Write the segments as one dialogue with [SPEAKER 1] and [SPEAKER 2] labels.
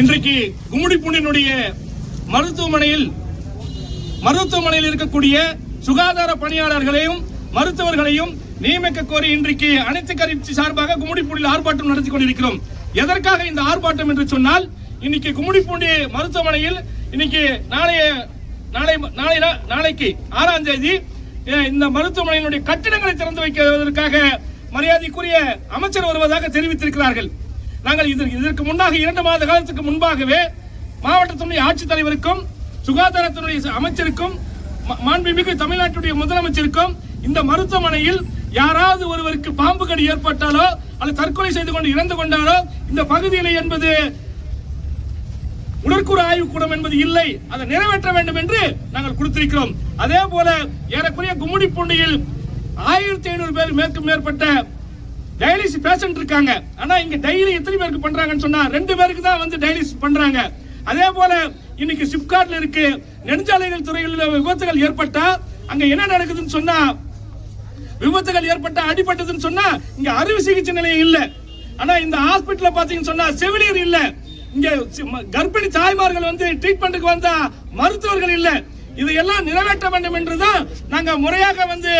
[SPEAKER 1] இன்றைக்கு கும்மிடிப்பூண்டினுடைய மருத்துவமனையில் மருத்துவமனையில் இருக்கக்கூடிய சுகாதார பணியாளர்களையும் மருத்துவர்களையும் நியமிக்க கோரி இன்றைக்கு அனைத்து கட்சி சார்பாக கும்மிடிப்பூண்டியில் ஆர்ப்பாட்டம் நடத்தி கொண்டிருக்கிறோம். எதற்காக இந்த ஆர்ப்பாட்டம் என்று சொன்னால் இன்னைக்கு கும்மிடிப்பூண்டி மருத்துவமனையில் இன்னைக்கு நாளைய நாளை நாளை நாளைக்கு ஆறாம் தேதி இந்த மருத்துவமனையினுடைய கட்டிடங்களை திறந்து வைக்கிறதற்காக மரியாதைக்குரிய அமைச்சர் வருவதாக தெரிவித்திருக்கிறார்கள். நாங்கள் இது இதற்கு முன்னாக இரண்டு மாத காலத்துக்கு முன்பாகவே மாவட்டத்தினுடைய ஆட்சித்தலைவருக்கும் சுகாதாரத்தினுடைய அமைச்சருக்கும் மாண்புமிகு தமிழ்நாட்டுடைய முதலமைச்சருக்கும் இந்த மருத்துவமனையில் யாராவது ஒருவருக்கு பாம்பு கடி ஏற்பட்டாலோ அல்லது தற்கொலை செய்து கொண்டு இறந்து கொண்டாலோ இந்த பகுதியில் என்பது உடற்கூறு ஆய்வு கூடம் என்பது இல்லை. அதை நிறைவேற்ற வேண்டும் என்று நாங்கள் கொடுத்திருக்கிறோம். அதே போல ஏறக்குறைய கும்மிடிப்பூண்டியில் ஆயிரத்தி ஐநூறு பேர் மேற்கும் மேற்பட்ட டயாலிசிஸ் பேஷண்ட் இருக்காங்க. ஆனா இங்க டெய்லி எத்தனை பேருக்கு பண்றாங்கன்னு சொன்னா ரெண்டு பேருக்கு தான் வந்து டயாலிசிஸ் பண்றாங்க. அதே போல இன்னைக்கு சிப்காட்ல இருக்கு. நெடுஞ்சாலைகள் துறைகளில் விபத்துகள் ஏற்பட்டா அங்க என்ன நடக்குதுன்னு சொன்னா விபத்துகள் ஏற்பட்டா அடிபட்டதுன்னு சொன்னா இங்க அறுவை சிகிச்சை நிலையம் இல்ல. ஆனா இந்த ஹாஸ்பிடல்ல பாத்தீங்கன்னு சொன்னா செவிலியர் இல்ல. இங்க ம- கர்ப்பிணி தாய்மார்கள் வந்து ட்ரீட்மெண்ட்டுக்கு வந்தா மருத்துவர்கள் இல்ல. இதையெல்லாம் நிறைவேற்ற வேண்டும் என்றுதான் நாங்க முறையாக வந்து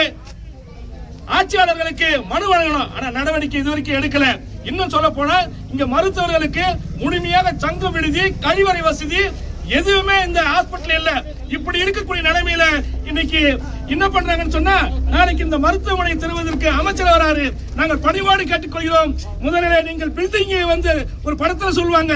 [SPEAKER 1] ஆட்சியாளர்களுக்கு மனு வழங்கணும். ஆனா நடவடிக்கை இதுவரைக்கும் எடுக்கல. இன்னும் சொல்ல போனா இங்க மருத்துவர்களுக்கு முழுமையாக சங்கம் விடுதி கழிவறை வசதி எதுவுமே இந்த ஹாஸ்பிட்டல் இல்ல. இப்படி இருக்கக்கூடிய நிலைமையில இன்னைக்கு என்ன பண்றாங்கன்னு சொன்னா நாளைக்கு இந்த மருத்துவமனை தருவதற்கு அமைச்சர் வராரு. நாங்கள் பணிவாடு கேட்டுக்கொள்கிறோம். முதலில் நீங்கள் பில்டிங் வந்து ஒரு படத்துல சொல்லுவாங்க.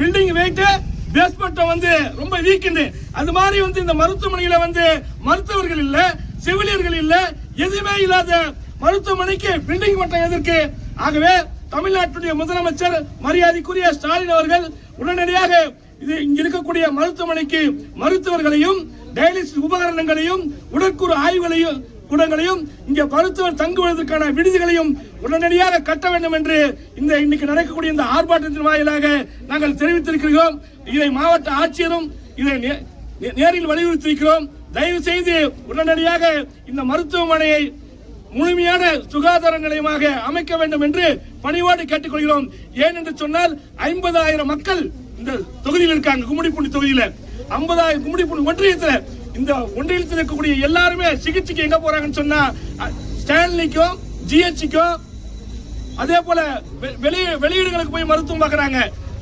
[SPEAKER 1] பில்டிங் வெயிட்டு பேஸ்மெண்ட் வந்து ரொம்ப வீக்குன்னு அது மாதிரி வந்து இந்த மருத்துவமனையில வந்து மருத்துவர்கள் இல்ல செவிலியர்கள் இல்லை எதுவுமே இல்லாத மருத்துவமனைக்கு பில்டிங் மட்டும் எதற்கு? ஆகவே தமிழ்நாட்டுடைய முதலமைச்சர் மரியாதைக்குரிய ஸ்டாலின் அவர்கள் உடனடியாக இது இங்க இருக்கக்கூடிய மருத்துவமனைக்கு மருத்துவர்களையும் டயாலிசிஸ் உபகரணங்களையும் உடற்கூறு ஆய்வுகளையும் கூடங்களையும் இங்கே மருத்துவர் தங்குவதற்கான விடுதிகளையும் உடனடியாக கட்ட வேண்டும் என்று இந்த இன்னைக்கு நடக்கக்கூடிய இந்த ஆர்ப்பாட்டத்தின் வாயிலாக நாங்கள் தெரிவித்திருக்கிறோம். இதை மாவட்ட ஆட்சியரும் இதை நே- நே- நேரில் வலியுறுத்தியிருக்கிறோம். தயவு செய்து உடனடியாக இந்த மருத்துவமனையை முழுமையான சுகாதார நிலையமாக அமைக்க வேண்டும் என்று பணிவோடு கேட்டுக்கொள்கிறோம். ஏன் என்று சொன்னால் ஐம்பதாயிரம் மக்கள் இந்த தொகுதியில் இருக்காங்க கும்மிடிப்பூண்டி தொகுதியில. ஐம்பதாயிரம் கும்மிடிப்பூண்டி ஒன்றியத்துல. இந்த ஒன்றியத்தில் இருக்கக்கூடிய எல்லாருமே சிகிச்சைக்கு எங்க போறாங்கன்னு சொன்னா அஹ், ஸ்டான்லிக்கும் ஜிஹெச்சுக்கும் அதே போல வெ- வெளி வெளியீடுகளுக்கு போய் மருத்துவம் பார்க்கறாங்க.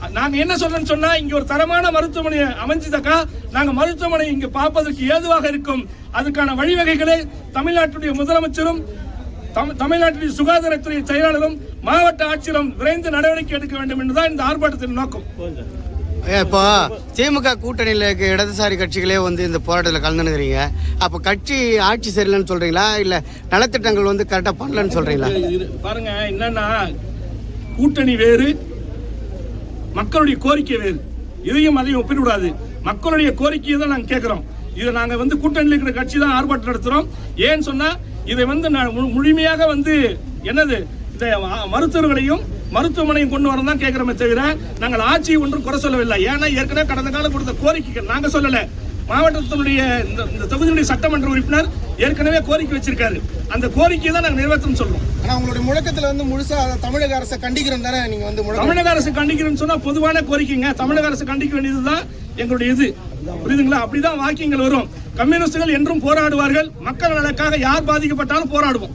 [SPEAKER 1] நாங்க என்ன சொல்றோம்னு சொன்னா இங்க ஒரு தரமான மருத்துவமனை அமைஞ்சதாக்கா. நாங்க மருத்துவமனை இங்க பார்ப்பதற்கு ஏதுவாக இருக்கும். அதுக்கான வழிவகைகளை தமிழ்நாட்டுடைய முதலமைச்சரும் தமிழ்- தமிழ்நாட்டுடைய சுகாதாரத்துறை செயலாளரும் மாவட்ட ஆட்சியரும் விரைந்து நடவடிக்கை எடுக்க வேண்டும் என்றுதான் இந்த ஆர்ப்பாட்டத்தின் நோக்கம்.
[SPEAKER 2] இப்போ திமுக கூட்டணியில் இருக்க இடதுசாரி கட்சிகளே வந்து இந்த போராட்டத்தில் கலந்துனுக்கிறீங்க. அப்போ கட்சி ஆட்சி சரியில்லைன்னு சொல்றீங்களா? இல்லை நலத்திட்டங்கள் வந்து கரெக்டாக பண்ணலன்னு சொல்றீங்களா?
[SPEAKER 1] இது பாருங்க என்னன்னா கூட்டணி வேறு மக்களுடைய கோரிக்கை வேறு. இதையும் அதையும் ஒப்பிடக்கூடாது. மக்களுடைய கோரிக்கையை தான் நாங்கள் கேட்குறோம். இதை நாங்கள் வந்து கூட்டணியில் இருக்கிற கட்சி தான் ஆர்ப்பாட்டம் நடத்துகிறோம் ஏன்னு சொன்னால் இதை வந்து நான் மு- முழுமையாக வந்து என்னது இந்த மருத்துவர்களையும் மருத்துவமனையும் கொண்டு வரணும் தான் கேட்குறோமே தவிர நாங்கள் ஆட்சியை ஒன்றும் குறை சொல்லவில்லை. ஏன்னா ஏற்கனவே கடந்த காலம் கொடுத்த கோரிக்கைகள் நாங்கள் சொல்லலை. மாவட்டத்தினுடைய இந்த இந்த தொகுதியுடைய சட்டமன்ற உறுப்பினர் ஏற்கனவே கோரிக்கை வச்சிருக்காரு. அந்த கோரிக்கையை தான் நாங்கள் நிறைவேற்றம் சொல்றோம்.
[SPEAKER 3] ஆனா உங்களுடைய முழக்கத்துல வந்து முழுசா தமிழக அரசை கண்டிக்கிறோம் தானே நீங்க வந்து
[SPEAKER 1] தமிழக அரசு கண்டிக்கிறேன்னு சொன்னா பொதுவான கோரிக்கைங்க. தமிழக அரசு கண்டிக்க வேண்டியதுதான் எங்களுடைய இது. புரியுதுங்களா? அப்படிதான் வாக்கியங்கள் வரும். கம்யூனிஸ்டுகள் என்றும் போராடுவார்கள். மக்கள் நலனுக்காக யார் பாதிக்கப்பட்டாலும் போராடுவோம்.